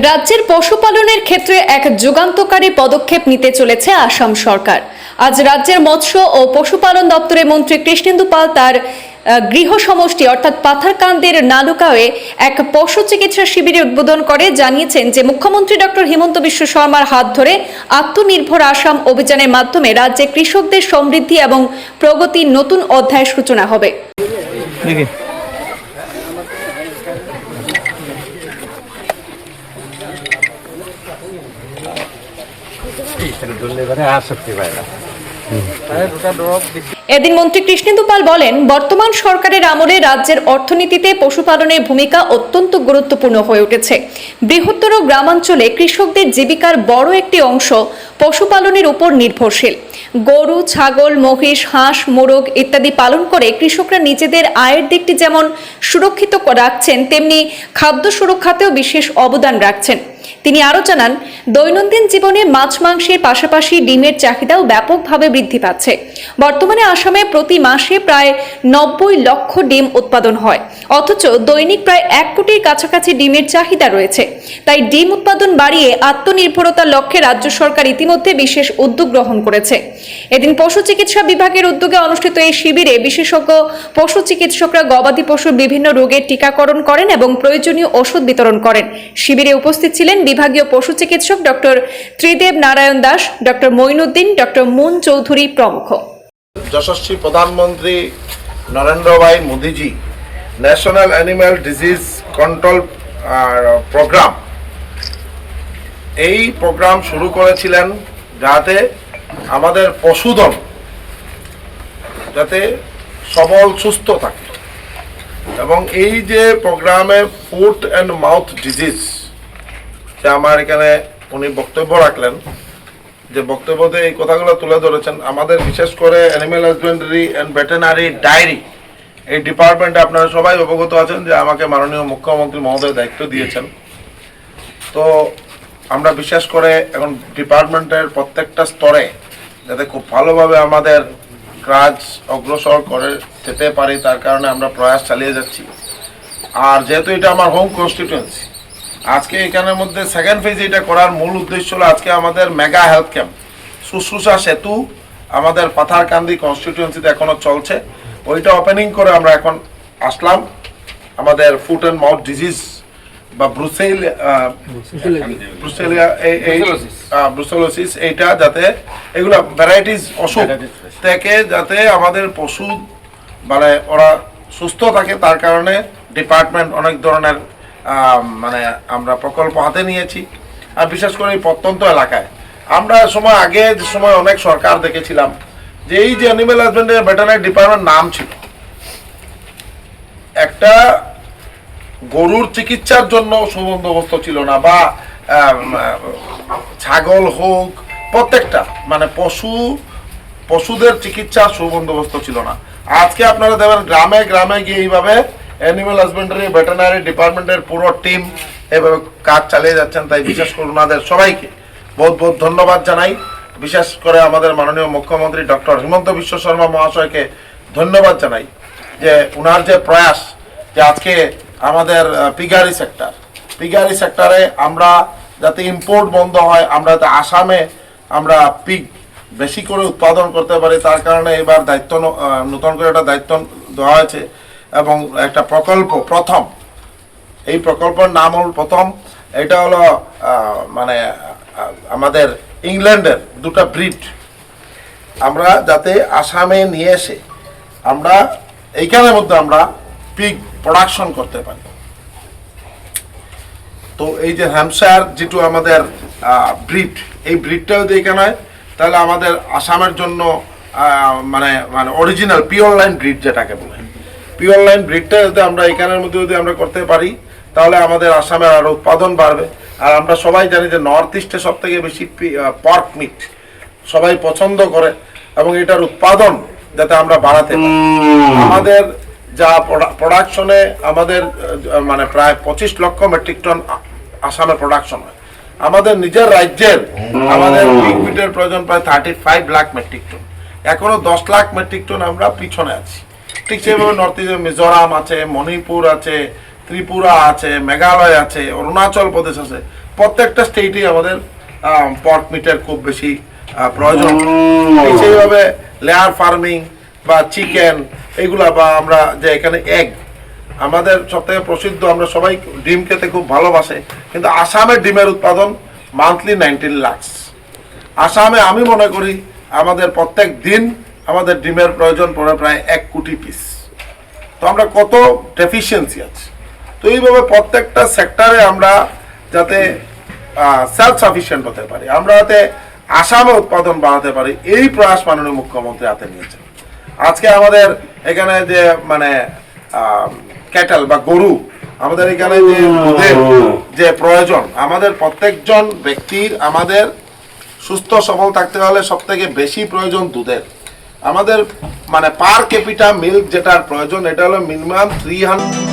রাজ্যের পশুপালনের ক্ষেত্রে এক যুগান্তকারী পদক্ষেপ নিতে চলেছে আসাম সরকার। আজ রাজ্যের মৎস্য ও পশুপালন দপ্তরের মন্ত্রী কৃষ্ণেন্দু পাল তার গৃহ সমষ্টি অর্থাৎ পাথারকান্দের নালুকাওয়ে এক পশু চিকিৎসা শিবিরের উদ্বোধন করে জানিয়েছেন যে, মুখ্যমন্ত্রী ডক্টর হিমন্ত বিশ্ব শর্মার হাত ধরে আত্মনির্ভর আসাম অভিযানের মাধ্যমে রাজ্যে কৃষকদের সমৃদ্ধি এবং প্রগতির নতুন অধ্যায়ের সূচনা হবে। এদিন মন্ত্রী কৃষ্ণেন্দু পাল বলেন, বর্তমান সরকারের আমলে রাজ্যের অর্থনীতিতে পশুপালনের ভূমিকা অত্যন্ত গুরুত্বপূর্ণ হয়ে উঠেছে। বৃহত্তর গ্রামাঞ্চলে কৃষকদের জীবিকার বড় একটি অংশ পশুপালনের উপর নির্ভরশীল। গরু, ছাগল, মহিষ, হাঁস, মোরগ ইত্যাদি পালন করে কৃষকরা নিজেদের আয়ের দিকটি যেমন সুরক্ষিত রাখছেন, তেমনি খাদ্য সুরক্ষাতেও বিশেষ অবদান রাখছেন। তিনি আরও জানান, দৈনন্দিন জীবনে মাছ মাংসের পাশাপাশি ডিমের চাহিদাও ব্যাপকভাবে বৃদ্ধি পাচ্ছে। বর্তমানে আসামে প্রতি মাসে প্রায় নব্বই লক্ষ ডিম উৎপাদন হয়। অথচ দৈনিক প্রায় এক কোটির কাছাকাছি ডিমের চাহিদা রয়েছে। তাই ডিম উৎপাদন বাড়িয়ে আত্মনির্ভরতার লক্ষ্যে রাজ্য সরকার ইতিমধ্যে বিশেষ উদ্যোগ গ্রহণ করেছে। এদিন পশু চিকিৎসা বিভাগের উদ্যোগে অনুষ্ঠিত এই শিবিরে বিশেষজ্ঞ, পশু চিকিৎসকরা গবাদি পশুর বিভিন্ন রোগের টিকাকরণ করেন এবং প্রয়োজনীয় ওষুধ বিতরণ করেন। শিবিরে উপস্থিত ছিলেন বিভাগীয় পশু চিকিৎসক doctor Tridev Narayan Das, doctor Moinuddin, doctor Moon Chowdhury প্রমুখ। যশস্বী প্রধানমন্ত্রী নরেন্দ্র ভাই Modiji, national animal disease control programme. এই প্রোগ্রাম শুরু করেছিলেন যাতে আমাদের পশুধন যাতে সবল, সুস্থ থাকে। এবং এই যে প্রোগ্রামে ফুট অ্যান্ড মাউথ ডিজিজ যে আমার এখানে উনি বক্তব্য রাখলেন, যে বক্তব্যতে এই কথাগুলো তুলে ধরেছেন। আমাদের বিশেষ করে animal husbandry and veterinary dairy এই ডিপার্টমেন্টে আপনারা সবাই অবগত আছেন যে আমাকে মাননীয় মুখ্যমন্ত্রী মহোদয় দায়িত্ব দিয়েছেন। তো আমরা বিশেষ করে এখন ডিপার্টমেন্টের প্রত্যেকটা স্তরে যাতে খুব ভালোভাবে আমাদের কাজ অগ্রসর করে যেতে পারি, তার কারণে আমরা প্রয়াস চালিয়ে যাচ্ছি। আর যেহেতু এটা আমার হোম কনস্টিটিউয়েন্সি আজকে এখানের মধ্যে সেকেন্ড ফেজ এটা করার মূল উদ্দেশ্য হলো আজকে আমাদের মেগা হেলথ ক্যাম্প শুশ্রূষা সেতু আমাদের পাথারকান্দি কনস্টিটিউয়েন্সিতে এখনও চলছে। ওইটা ওপেনিং করে আমরা এখন আসলাম। আমাদের ফুট অ্যান্ড মাউথ ডিজিজ বা ব্রুসেল ব্রুসেলিয়া ব্রুসেলোসিস এইটা যাতে এগুলো ভ্যারাইটিস অসুখ থেকে যাতে আমাদের পশু মানে ওরা সুস্থ থাকে তার কারণে ডিপার্টমেন্ট অনেক ধরনের মানে আমরা প্রকল্প হাতে নিয়েছি। আর বিশেষ করে এই প্রত্যন্ত এলাকায়। আমরা সময় আগে যে সময় অনেক সরকার দেখেছিলাম যে এই যে অ্যানিমেল হাজবেন্ডারি ভেটেনারি ডিপার্টমেন্ট নাম ছিল। একটা গরুর চিকিৎসার জন্য সুবন্দোবস্ত ছিল না বা ছাগল হোক, প্রত্যেকটা মানে পশু, পশুদের চিকিৎসার সুবন্দোবস্ত ছিল না। আজকে আপনারা দেখবেন গ্রামে গ্রামে গিয়ে এইভাবে অ্যানিমেল হাজবেন্ডারি ভেটেনারি ডিপার্টমেন্টের পুরো টিম এভাবে কাজ চালিয়ে যাচ্ছেন, তাই বিশেষ করে ওনাদের সবাইকে বহুত বহুত ধন্যবাদ জানাই। বিশেষ করে আমাদের মাননীয় মুখ্যমন্ত্রী ডক্টর হিমন্ত বিশ্ব শর্মা মহাশয়কে ধন্যবাদ জানাই যে ওনার যে প্রয়াস যে আজকে আমাদের পিগারি সেক্টর পিগারি সেক্টরে আমরা যাতে ইম্পোর্ট বন্ধ হয়, আমরা যাতে আসামে আমরা পিগ বেশি করে উৎপাদন করতে পারি, তার কারণে এবার দায়িত্ব নতুন করে একটা দায়িত্ব দেওয়া হয়েছে। এবং একটা প্রকল্প প্রথম। এই প্রকল্পের নাম হল প্রথম। এটা হলো মানে আমাদের ইংল্যান্ডের দুটো ব্রিড। আমরা যাতে আসামে নিয়ে এসে আমরা এইখানের মধ্যে আমরা পিক প্রোডাকশন করতে পারি। তো এই যে হ্যামশায়ার যেটু আমাদের ব্রিড, এই ব্রিডটা যদি এখানে হয়, তাহলে আমাদের আসামের জন্য মানে মানে অরিজিনাল পিওর লাইন ব্রিড যেটাকে বলে। পিওর লাইন ব্রিডটা যদি আমরা এখানের মধ্যে যদি আমরা করতে পারি তাহলে আমাদের আসামে আরও উৎপাদন বাড়বে। আর আমরা সবাই জানি যে নর্থ ইস্টে সব থেকে বেশি পর্ক মিট সবাই পছন্দ করে এবং এটার উৎপাদন যাতে আমরা বাড়াতে আমাদের যা প্রোডাকশনে আমাদের মানে প্রায় পঁচিশ লক্ষ মেট্রিক টন আসামে প্রোডাকশন হয়। আমাদের নিজের রাজ্যের আমাদের মিটের প্রয়োজন প্রায় thirty five lakh metric ton এখনও দশ লাখ মেট্রিক টন আমরা পিছনে আছি। ঠিক সেভাবে নর্থ ইস্টে মিজোরাম আছে, মণিপুর আছে, ত্রিপুরা আছে, মেঘালয় আছে, অরুণাচল প্রদেশ আছে। প্রত্যেকটা স্টেটেই আমাদের পট মিটের খুব বেশি প্রয়োজন। সেইভাবে লেয়ার ফার্মিং বা চিকেন এগুলা বা আমরা যে এখানে এগ আমাদের সব থেকে প্রসিদ্ধ, আমরা সবাই ডিম খেতে খুব ভালোবাসে, কিন্তু আসামের ডিমের উৎপাদন মান্থলি নাইনটিন লাক্স আসামে আমি মনে করি আমাদের প্রত্যেক দিন আমাদের ডিমের প্রয়োজন পড়ে প্রায় এক কোটি পিস তো আমরা কত ডেফিসিয়েন্সি আছে। তো এইভাবে প্রত্যেকটা সেক্টরে আমরা যাতে সেলফ সাফিসিয়েন্ট হতে পারি, আমরা যাতে আসামে উৎপাদন বাড়াতে পারি, এই প্রয়াস মাননীয় মুখ্যমন্ত্রী হাতে নিয়েছেন। আজকে আমাদের এখানে যে মানে ক্যাটেল বা গরু, আমাদের এখানে যে যে প্রয়োজন, আমাদের প্রত্যেকজন ব্যক্তির, আমাদের সুস্থ সবল থাকতে হলে সব থেকে বেশি প্রয়োজন দুধের। আমাদের মানে পার ক্যাপিটা মিল্ক যেটার প্রয়োজন এটা হলো মিনিমাম থ্রি হান্ড্রেড